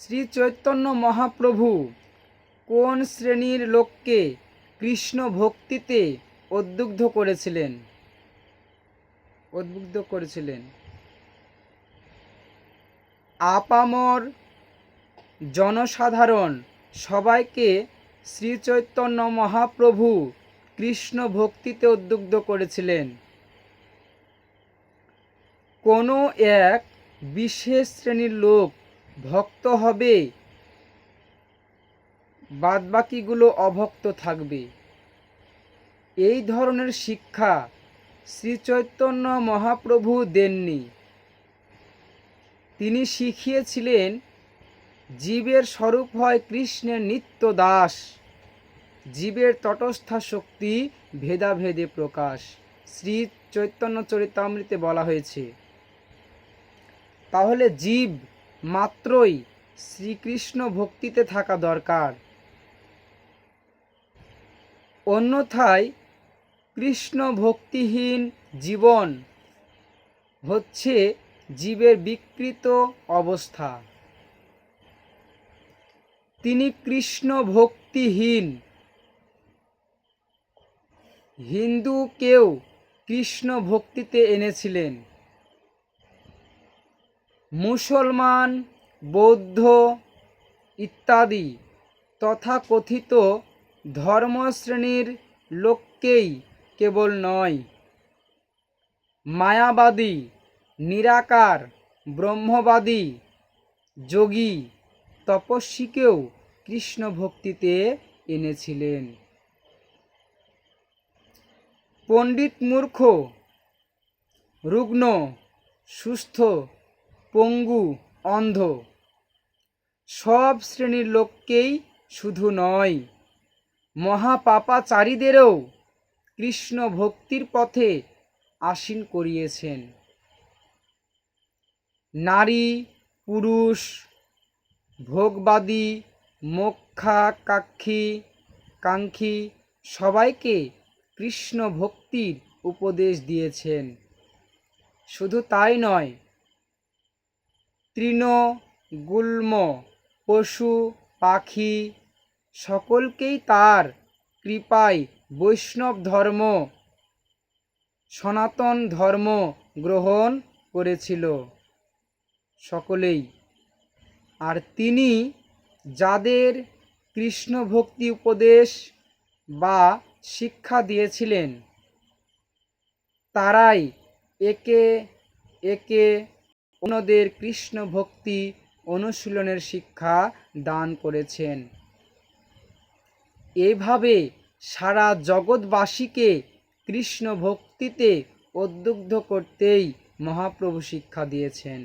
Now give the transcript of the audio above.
শ্রী চৈতন্য মহাপ্রভু কোন শ্রেণির লোককে কৃষ্ণ ভক্তিতে উদ্বুদ্ধ করেছিলেন? উদ্বুদ্ধ করেছিলেন। আপামর জনসাধারণ সবাইকে শ্রী চৈতন্য মহাপ্রভু কৃষ্ণ ভক্তিতে উদ্বুদ্ধ করেছিলেন। কোনো এক বিশেষ শ্রেণির লোক ভক্ত হবে, বাদবাকিগুলো অভক্ত থাকবে। এই ধরনের শিক্ষা শ্রী চৈতন্য মহাপ্রভু দেননি। তিনি শিখিয়েছিলেন, জীবের স্বরূপ হয় কৃষ্ণের নিত্য দাস। জীবের তটস্থা শক্তি ভেদাভেদে প্রকাশ। শ্রী চৈতন্য চরিতামৃতে বলা হয়েছে। তাহলে জীব মাত্রই শ্রীকৃষ্ণ ভক্তিতে থাকা দরকার। অন্যথায় কৃষ্ণ ভক্তিহীন জীবন হচ্ছে জীবের বিকৃত অবস্থা। তিনি কৃষ্ণ ভক্তিহীন। হিন্দুকেও কৃষ্ণ ভক্তিতে এনেছিলেন। মুসলমান, বৌদ্ধ ইত্যাদি তথাকথিত ধর্মশ্রেণীর লোককেই কেবল নয়, মায়াবাদী, নিরাকার, ব্রহ্মবাদী, যোগী, তপস্বীকেও কৃষ্ণ ভক্তিতে এনেছিলেন। পণ্ডিত মূর্খ, রুগ্ন, সুস্থ পঙ্গু, অন্ধ। সব শ্রেণির লোককেই শুধু নয়, মহাপাপাচারীদেরও কৃষ্ণ ভক্তির পথে আসীন করিয়েছেন। নারী, পুরুষ, ভোগবাদী মোক্ষাকাঙ্ক্ষী কাঙ্ক্ষী, সবাইকে কৃষ্ণ ভক্তির উপদেশ দিয়েছেন। শুধু তাই নয় তৃণ গুল্ম পশু, পাখি, সকলকেই তার কৃপায় বৈষ্ণব ধর্ম, সনাতন ধর্ম গ্রহণ করেছিল সকলেই। আর তিনি যাদের কৃষ্ণ ভক্তি উপদেশ বা শিক্ষা দিয়েছিলেন, তারাই একে একে অন্যদের কৃষ্ণ ভক্তি অনুশীলনের শিক্ষা দান করেছেন। এভাবে সারা জগৎবাসীকে কৃষ্ণ ভক্তিতে উদ্বুদ্ধ করতেই মহাপ্রভু শিক্ষা দিয়েছেন।